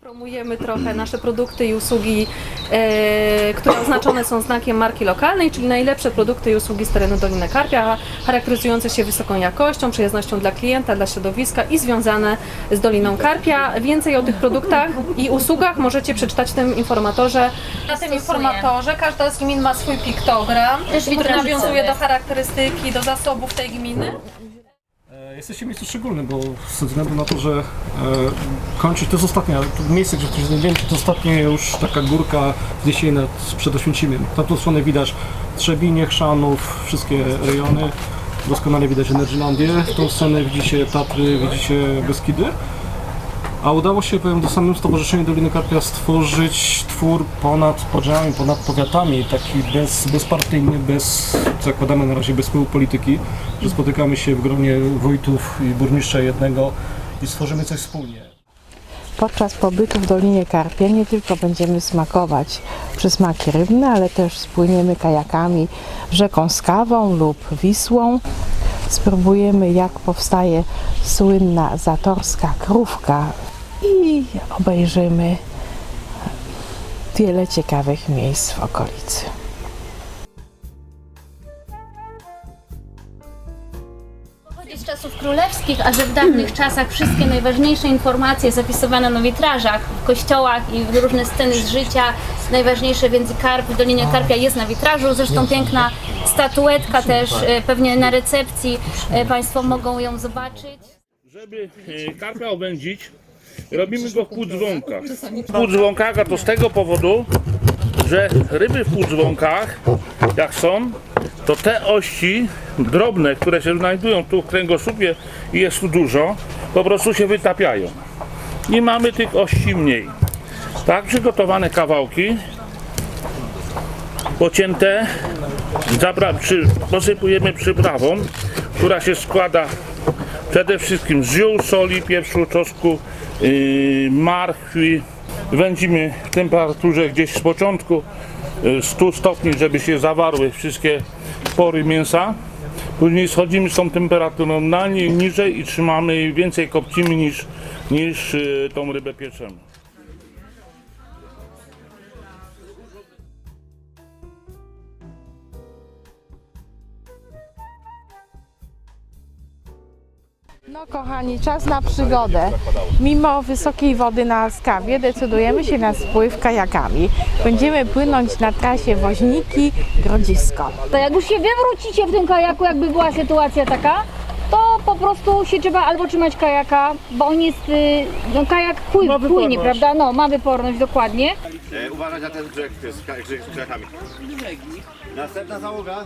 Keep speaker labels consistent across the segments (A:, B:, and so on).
A: Promujemy trochę nasze produkty i usługi, e, które oznaczone są znakiem marki lokalnej, czyli najlepsze produkty i usługi z terenu Doliny Karpia, charakteryzujące się wysoką jakością, przyjaznością dla klienta, dla środowiska i związane z Doliną Karpia. Więcej o tych produktach i usługach możecie przeczytać w tym informatorze. Na tym informatorze każda z gmin ma swój piktogram,
B: Też
A: który nawiązuje do charakterystyki, do zasobów tej gminy.
C: Jesteście w miejscu szczególnym, bo ze względu na to, że e, kończy, to jest ostatnia, to miejsce, gdzie się znajdziemy, to jest ostatnia już taka górka gdzieś nad przed Oświęcimiem. Na tą stronę widać Trzebinie, Chrzanów, wszystkie rejony. Doskonale widać Energylandię. W tą stronę widzicie Tatry, widzicie Beskidy. A udało się, powiem, do samym Stowarzyszeniu Doliny Karpia stworzyć twór ponad podziałami, ponad powiatami, taki bez, bezpartyjny, bez, zakładamy na razie bez wpływu polityki, że spotykamy się w gronie wójtów i burmistrza jednego i stworzymy coś wspólnie.
D: Podczas pobytu w Dolinie Karpia nie tylko będziemy smakować przysmaki rybne, ale też spłyniemy kajakami rzeką Skawą lub Wisłą. Spróbujemy jak powstaje słynna zatorska krówka i obejrzymy wiele ciekawych miejsc w okolicy.
B: Pochodzi z czasów królewskich, a że w dawnych czasach wszystkie najważniejsze informacje zapisywane na witrażach, w kościołach i w różne sceny z życia, najważniejsze więc i karp, w Dolinie Karpia jest na witrażu, zresztą piękna statuetka też, e, pewnie na recepcji e, Państwo mogą ją zobaczyć.
E: Żeby e, karpia obędzić, robimy go w półdzwonkach. W półdzwonkach, a to z tego powodu, że ryby w półdzwonkach, jak są, to te ości drobne, które się znajdują tu w kręgosłupie i jest tu dużo, po prostu się wytapiają. I mamy tych ości mniej. Tak przygotowane kawałki, pocięte, zabra, przy, posypujemy przyprawą, która się składa przede wszystkim z ziół, soli, pieprzu, czosnku, marchwi. Wędzimy w temperaturze gdzieś z początku yy, 100 stopni, żeby się zawarły wszystkie pory mięsa. Później schodzimy z tą temperaturą na nie, niżej i trzymamy więcej kopcimy niż, niż yy, tą rybę pieczemy.
D: No kochani, czas na przygodę. Mimo wysokiej wody na Skawie decydujemy się na spływ kajakami. Będziemy płynąć na trasie Woźniki-Grodzisko.
F: To jak już się wywrócicie w tym kajaku, jakby była sytuacja taka, to po prostu się trzeba albo trzymać kajaka, bo on jest, y, no kajak pły, płynie, prawda? No, ma wyporność dokładnie.
G: E, uważać na ten brzeg z, ka- z grzechami. Następna załoga.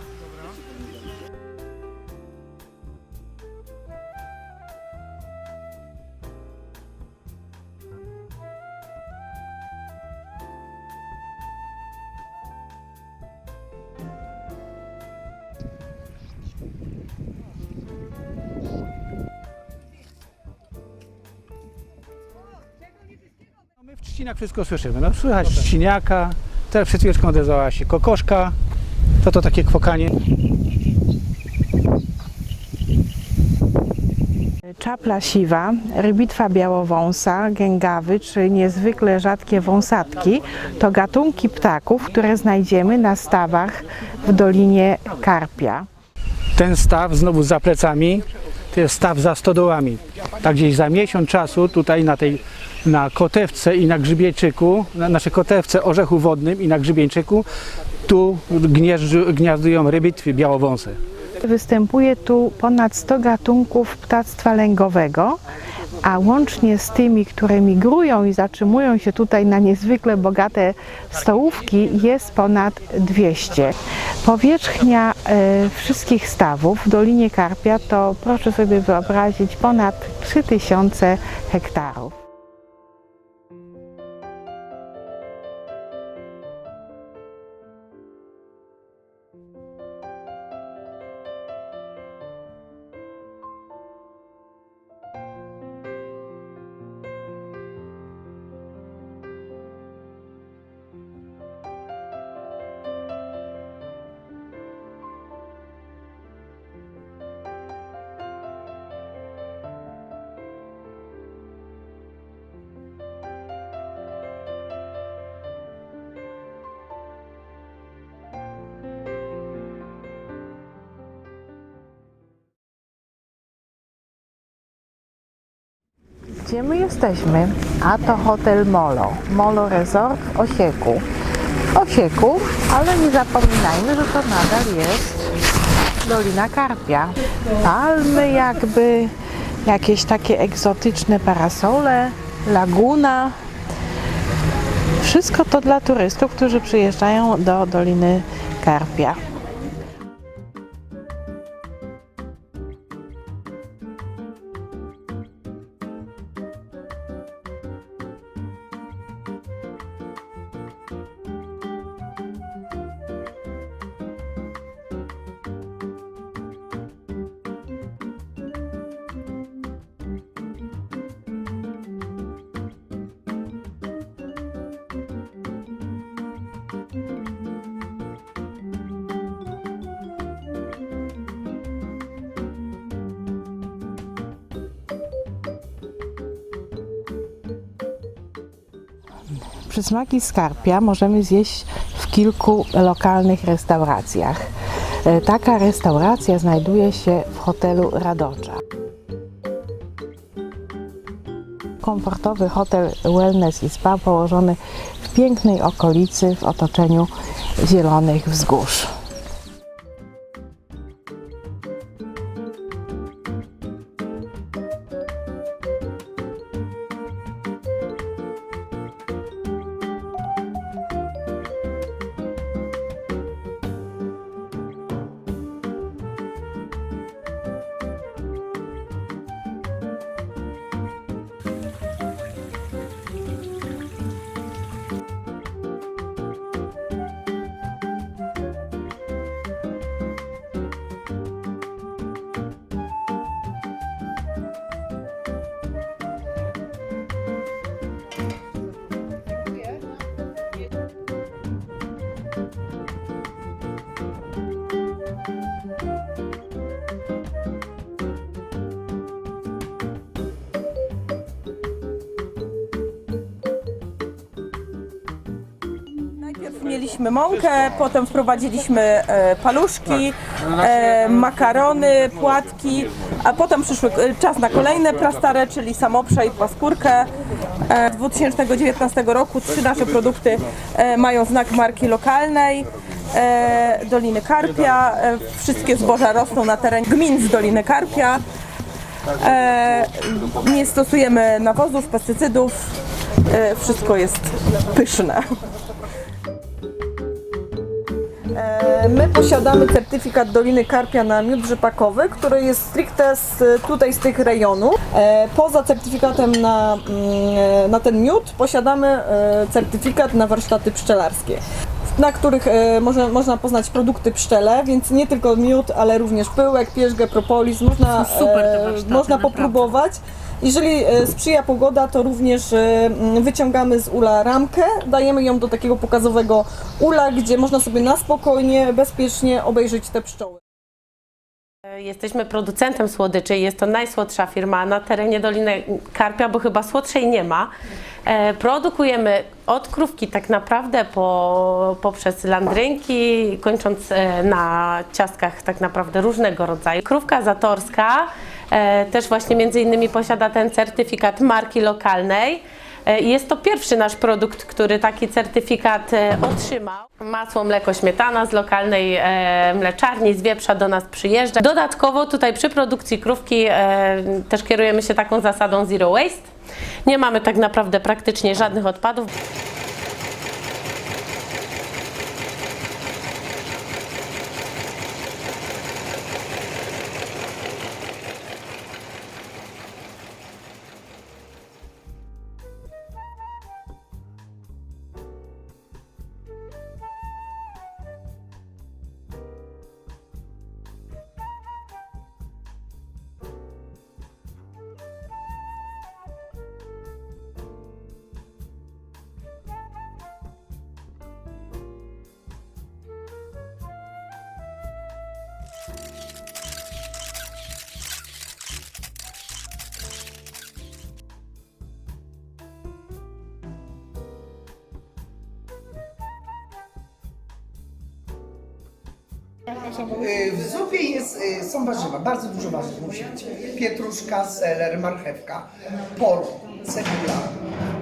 H: Trzcinach wszystko słyszymy. No, słychać trzciniaka, teraz przed chwileczką odezwała się kokoszka, to to takie kwokanie.
D: Czapla siwa, rybitwa białowąsa, gęgawy czy niezwykle rzadkie wąsatki to gatunki ptaków, które znajdziemy na stawach w Dolinie Karpia.
H: Ten staw znowu za plecami, to jest staw za stodołami. Tak gdzieś za miesiąc czasu tutaj na tej na kotewce i na grzybieńczyku, na naszej kotewce orzechu wodnym i na grzybieńczyku, tu gniazdują rybitwy białowąsy.
D: Występuje tu ponad 100 gatunków ptactwa lęgowego, a łącznie z tymi, które migrują i zatrzymują się tutaj na niezwykle bogate stołówki, jest ponad 200. Powierzchnia e, wszystkich stawów w Dolinie Karpia to, proszę sobie wyobrazić, ponad 3000 hektarów. Gdzie my jesteśmy? A to hotel Molo. Molo Resort w Osieku. W Osieku, ale nie zapominajmy, że to nadal jest Dolina Karpia. Palmy jakby, jakieś takie egzotyczne parasole, laguna. Wszystko to dla turystów, którzy przyjeżdżają do Doliny Karpia. Thank you. Przysmaki skarpia możemy zjeść w kilku lokalnych restauracjach. E, Taka restauracja znajduje się w hotelu Radocza. Komfortowy hotel Wellness i Spa położony w pięknej okolicy w otoczeniu zielonych wzgórz.
I: Mieliśmy mąkę, potem wprowadziliśmy e, paluszki, e, makarony, płatki, a potem przyszły e, czas na kolejne prastare, czyli samoprzej, paskórkę. E, 2019 roku trzy nasze produkty mają znak marki lokalnej. Doliny Karpia, wszystkie zboża rosną na terenie gmin z Doliny Karpia. Nie stosujemy nawozów, pestycydów, wszystko jest pyszne. E, My posiadamy certyfikat Doliny Karpia na miód rzepakowy, który jest stricte z, tutaj z tych rejonów. E, Poza certyfikatem na, mm, e, na ten miód posiadamy certyfikat na warsztaty pszczelarskie, na których e, można, można poznać produkty pszczele, więc nie tylko miód, ale również pyłek, pierzgę, propolis. Można, e, można
A: naprawdę.
I: popróbować. Jeżeli e, sprzyja pogoda, to również e, wyciągamy z ula ramkę, dajemy ją do takiego pokazowego ula, gdzie można sobie na spokojnie, bezpiecznie obejrzeć te pszczoły.
J: Jesteśmy producentem słodyczy. Jest to najsłodsza firma na terenie Doliny Karpia, bo chyba słodszej nie ma. E, Produkujemy od krówki tak naprawdę po, poprzez landrynki, kończąc e, na ciastkach tak naprawdę różnego rodzaju. Krówka zatorska e, też właśnie między innymi posiada ten certyfikat marki lokalnej. E, Jest to pierwszy nasz produkt, który taki certyfikat e, otrzymał. Masło, mleko, śmietana z lokalnej e, mleczarni z wieprza do nas przyjeżdża. Dodatkowo tutaj przy produkcji krówki e, też kierujemy się taką zasadą zero waste. Nie mamy tak naprawdę praktycznie żadnych odpadów.
K: W zupie jest, y, są warzywa, bardzo dużo warzyw musi być. Pietruszka, seler, marchewka, por, cebula.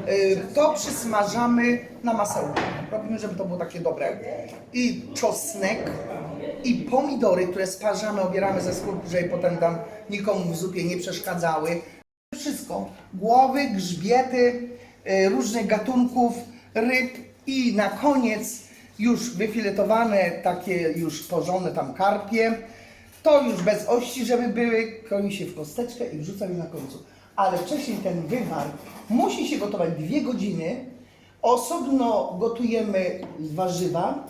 K: Y, To przysmażamy na masełku. Robimy, żeby to było takie dobre. I czosnek, i pomidory, które sparzamy, obieramy ze skórki, żeby potem tam nikomu w zupie nie przeszkadzały. Wszystko. Głowy, grzbiety, różnych gatunków ryb i na koniec już wyfiletowane, takie już pożone tam karpie. To już bez ości, żeby były, kroi się w kosteczkę i wrzuca już na końcu. Ale wcześniej ten wywar musi się gotować dwie godziny. Osobno gotujemy warzywa,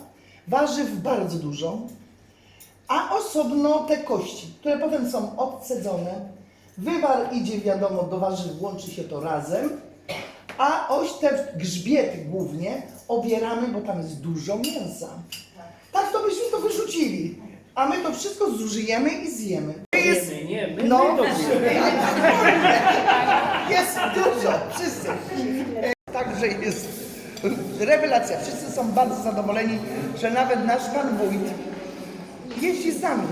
K: warzyw bardzo dużo, a osobno te kości, które potem są odcedzone. Wywar idzie wiadomo do warzyw, łączy się to razem, a oś te grzbiety głównie obieramy, bo tam jest dużo mięsa. Tak to byśmy to wyrzucili, a my to wszystko zużyjemy i zjemy. Jest, nie, my, no, jest dużo, wszyscy. Także jest rewelacja. Wszyscy są bardzo zadowoleni, że nawet nasz pan wójt jeździ z nami,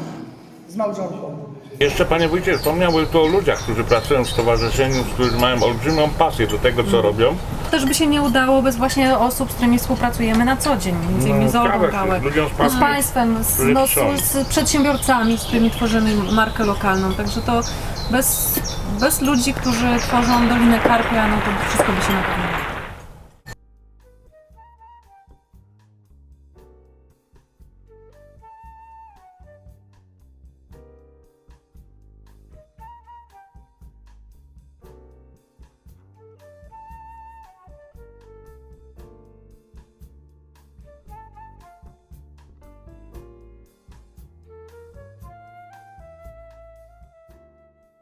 K: z małżonką.
E: Jeszcze panie wójcie, wspomniałby tu o ludziach, którzy pracują w stowarzyszeniu, którzy mają olbrzymią pasję do tego, co robią.
A: Też by się nie udało bez właśnie osób, z którymi współpracujemy na co dzień, między innymi
E: No,
A: z
E: się,
A: Gałek,
E: z
A: Państwem, z, no, z, z przedsiębiorcami, z którymi tworzymy markę lokalną. Także to bez, bez ludzi, którzy tworzą Dolinę Karpia, no to wszystko by się na pewno